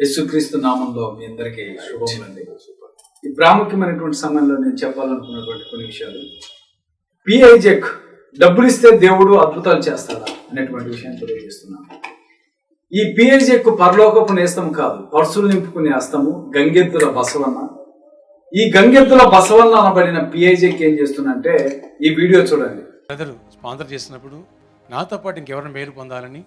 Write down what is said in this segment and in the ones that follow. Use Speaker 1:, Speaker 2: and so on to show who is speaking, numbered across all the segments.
Speaker 1: యేసుక్రీస్తు నామంలో మీ అందరికీ శుభములండి. ఈ ప్రాముఖ్యమైనటువంటి సమయంలో నేను చెప్పాలనుకున్నటువంటి కొన్ని విషయాలు. పిఐజెక్ డబ్బులు ఇస్తే దేవుడు అద్భుతాలు చేస్తాడా అనేటువంటి విషయాన్ని తెలియజేస్తున్నాను. ఈ పిఐజెక్ పరలోకపు నేస్తం కాదు పర్సులు నింపుకునే అస్తము గంగెద్దుల బసవన్న. ఈ గంగెద్దుల బసవన్న అనబడిన పిఐజెక్ ఏం చేస్తున్నంటే ఈ వీడియో చూడండి.
Speaker 2: స్పాన్సర్ చేసినప్పుడు నాతో పాటు ఇంకెవరైనా మేలు పొందాలని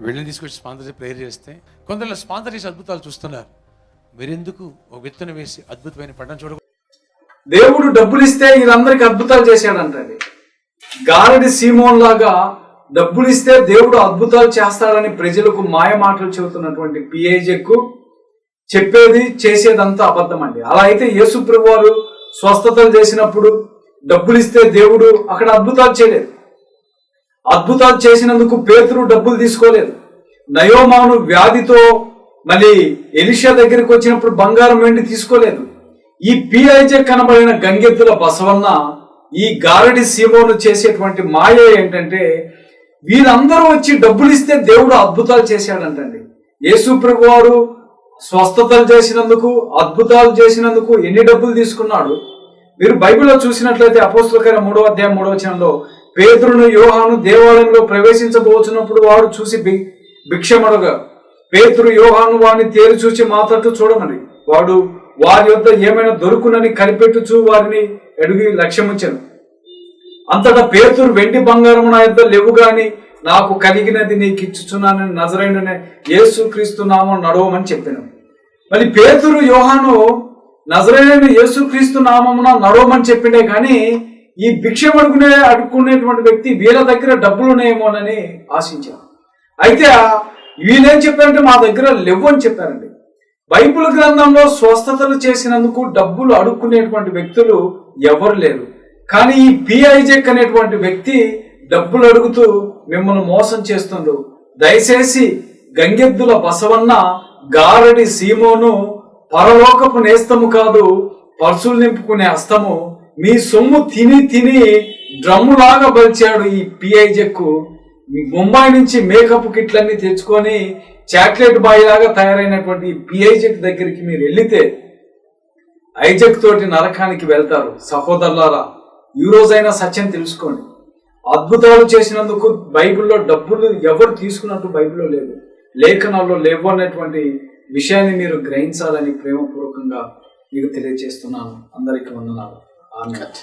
Speaker 2: వెళ్ళని తీసుకొచ్చి స్పాన్సర్ చేసి ప్రేయర్ చేస్తే కొందరు స్పాన్సర్ చేసి అద్భుతాలు చూస్తున్నారు. మీరెందుకు ఒక విత్తనం వేసి అద్భుతమైన పంటను చూడ
Speaker 1: దేవుడు డబ్బులు ఇస్తే వీళ్ళందరికీ అద్భుతాలు చేశాడంటండి గారడి సీమోన్ లాగా డబ్బులు ఇస్తే దేవుడు అద్భుతాలు చేస్తాడని ప్రజలకు మాయ మాటలు చెబుతున్నటువంటి పిఐజెక్కు చెప్పేది చేసేదంతా అబద్ధం అండి అలా అయితే యేసు ప్రభు వారు స్వస్థతలు చేసినప్పుడు డబ్బులు ఇస్తే దేవుడు అక్కడ అద్భుతాలు చేయలేదు. అద్భుతాలు చేసినందుకు పేతురు డబ్బులు తీసుకోలేదు. నయోమాను వ్యాధితో మళ్ళీ ఎలిషా దగ్గరికి వచ్చినప్పుడు బంగారం వెండి తీసుకోలేదు. ఈ పిఐజే కనబడిన గంగెద్దుల బసవన్న ఈ గారడి సీమోను చేసేటువంటి మాయ ఏంటంటే వీళ్ళందరూ వచ్చి డబ్బులు ఇస్తే దేవుడు అద్భుతాలు చేశాడంటండి. యేసు ప్రభు వారు స్వస్థతలు చేసినందుకు అద్భుతాలు చేసినందుకు ఎన్ని డబ్బులు తీసుకున్నాడు? మీరు బైబిల్లో చూసినట్లయితే అపోస్తులకర మూడో అధ్యాయం మూడో వచనంలో పేదరును యోహాను దేవాలయంలో ప్రవేశించబోచున్నప్పుడు వాడు చూసి భి భిక్షమడగా. పేతురు యోహాను వాడిని తేరు చూసి మాట్లాడుతూ చూడమని. వాడు వారి యొద్ద ఏమైనా దొరుకునని కనిపెట్టుచూ వారిని అడిగి లక్ష్యముంచను. అంతటా పేతురు వెండి బంగారం నా యొద్ద లేవు గాని నాకు కలిగినది నీకు ఇచ్చుచున్నానని నజరైననే యేసు క్రీస్తు నామం నడవమని చెప్పాను. మరి పేతురు యోహాను నజరైన యేసుక్రీస్తు నామమున నడవమని చెప్పిండే కానీ ఈ భిక్షం పడుకునే అడుక్కునేటువంటి వ్యక్తి వీళ్ళ దగ్గర డబ్బులు ఉన్నాయేమోనని ఆశించారు. అయితే వీళ్ళేం చెప్పారంటే మా దగ్గర లేవు అని చెప్పారండి. బైబిల్ గ్రంథంలో స్వస్థతలు చేసినందుకు డబ్బులు అడుక్కునేటువంటి వ్యక్తులు ఎవరు లేరు. కానీ ఈ పిఐజెక్ అనేటువంటి వ్యక్తి డబ్బులు అడుగుతూ మిమ్మల్ని మోసం చేస్తుండు. దయచేసి గంగెద్దుల బసవన్న గారడి సీమోను పరలోకపు నేస్తము కాదు పర్సులు నింపుకునే హస్తము మీ సొమ్ము తిని తిని డ్రమ్ములాగా బలిచాడు ఈ పిఐజెక్కు. ముంబై నుంచి మేకప్ కిట్లన్నీ తెచ్చుకొని చాక్లెట్ బాయ్ లాగా తయారైనటువంటి ఈ పిఐజెక్ దగ్గరికి మీరు వెళ్ళితే ఐజక్ తోటి నరకానికి వెళ్తారు. సహోదరులారా ఈ రోజైనా సత్యం తెలుసుకోండి. అద్భుతాలు చేసినందుకు బైబిల్లో డబ్బులు ఎవరు తీసుకున్నట్టు బైబిల్లో లేదు. లేఖనాల్లో లేవు అన్నటువంటి విషయాన్ని మీరు గ్రహించాలని ప్రేమపూర్వకంగా మీకు తెలియజేస్తున్నాను. అందరికీ వందనాలు. I'm Good.